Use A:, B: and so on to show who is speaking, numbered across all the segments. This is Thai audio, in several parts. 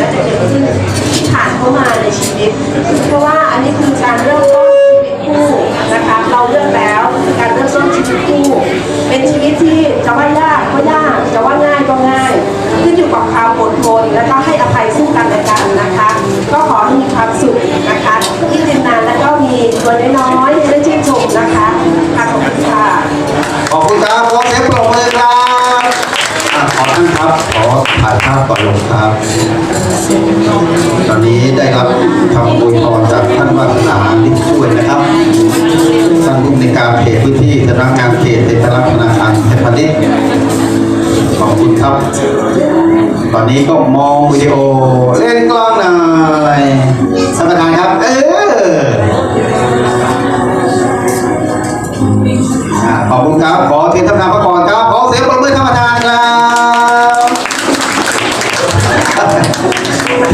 A: ก็จะเกิดขึ้นที่ฐานเข้ามาในชี
B: วิต เพราะว่าอันนี้คือการเริ่มต้นชีวิตคู่นะคะเราเลือกแล้วคือการเริ่มต้นชีวิตคู่เป็นชีวิตที่จะว่ายากก็ยากจะว่าง่ายก็ง่ายขึ้นอยู่กับความอดทนแล้วก็ให้อภัยซึ่งกันและกันนะคะ ก็ขอให้มีความสุขนะคะที่นานแล้วก็มีตัวน้อยๆได้ชื่นชมนะคะค่ะขอบคุณค่ะ
C: ขอบคุณครับ อะขอท่านครับ ขอถ่ายภาพก่อนลงครับ ตอนนี้ได้รับคำอวยพรจากท่านวัฒนาลิขิตช่วยนะครับท่านผู้ในการเขตพื้นที่สำนักงานเขตเป็นธนาคารไทพาณิชย์ขอบคุณครับ ตอนนี้ก็มองวิดีโอเล่นกล้องหน่อยท่านประธานครับ เออขอบคุณครับ ขอเทียนท่านประธานพระพรครับ ขอเสียงปรบมือท่านประธานครับ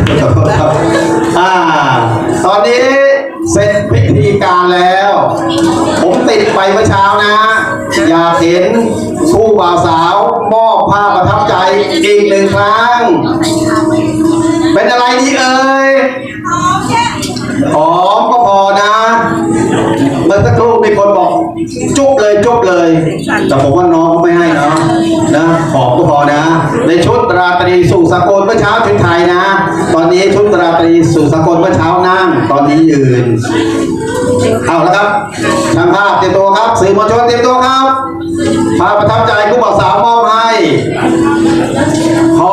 C: ครับอ่า ตอนนี้เสร็จพิธีการแล้ว ผมติดไปเมื่อเช้านะ อยากเห็นคู่บ่าวสาวมอบภาพประทับใจอีกหนึ่งครั้ง เป็นอะไรดีเอ่ยหอมก็พอนะเมื่อสักครู่มีคนบอก จุ๊บเลยจุ๊บเลย แต่ผมว่าน้องไม่ให้นะ นะขอบก็พอนะ ในชุดราตรีสู่สากลเมื่อเช้าชุดไทยนะ ตอนนี้ชุดราตรีสู่สากลเมื่อเช้านั่ง ตอนนี้ยืน เอาละครับช่างภาพเตรียมตัวครับสื่อมวลชนเตรียมตัวครับภาพประทับใจกู้บ่าวสาวมอบให้ขอ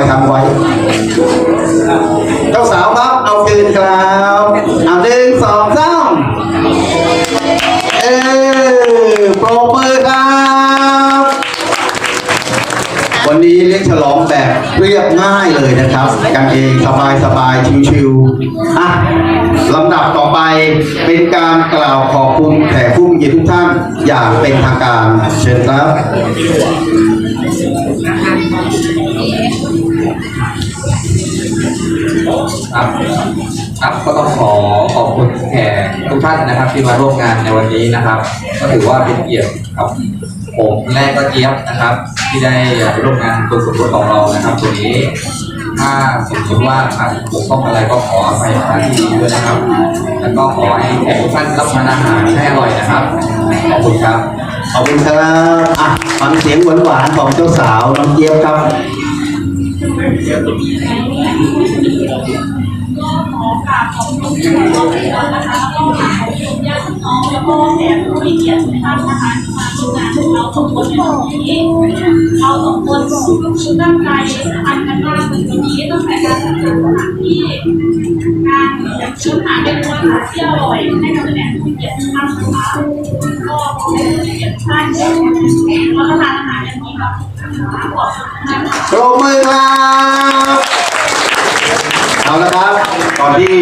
C: อกค้างไว้ค้างไว้ เจ้าสาวครับเอาคืนครับเอาหนึ่งสองสามเออปรบมือครับ วันนี้เลี้ยงฉลองแบบเรียบง่ายเลยนะครับ กันเองสบายสบายชิวๆอะลำดับต่อไปเป็นการกล่าวขอบคุณแขกผู้มีเกียรติทุกท่านอย่างเป็นทางการเชิญครับ
D: ครับครับก็ต้องขอขอบคุณแขกทุกท่านนะครับ ที่มาร่วมงานในวันนี้นะครับ ก็ถือว่าเป็นเกียรติครับผมแรกก็เจี๊ยบนะครับ ที่ได้ร่วมงานตัวสมรสของเรานะครับตัวนี้ ถ้าสมมติว่าขาดบกพร่องอะไรก็ขออภัยมาที่นี้ด้วยนะครับ แล้วก็ขอให้แขกทุกท่านรับประทานอาหารให้อร่อยนะครับขอบคุณครับ
C: ขอบคุณครับอะฟังเสียงหวานๆของเจ้าสาวน้องเจี๊ยบครับ
A: ขอกราบขอบคุณทุกคนนะคะแล้วก็ขอบคุณญาติพี่น้องแล้วก็แขกผู้มีเกียรติทุกท่านนะคะที่มาร่วมงานของเราสองคนในวันนี้เราสองคนก็คือตั้งใจสำคัญกันมากในวันนี้ตั้งแต่การจัดสรรสถานที่ ชุดหาเป็นตัวอาหารที่อร่อยให้กับแขกผู้มีเกียรติมากนะคะก็ขอให้ผู้เกียรติท่านรับประทานอาหารอย่างนี้ครับขอบคุณนะคะ
C: ปรบมือครับ เอาละครับก่อนที่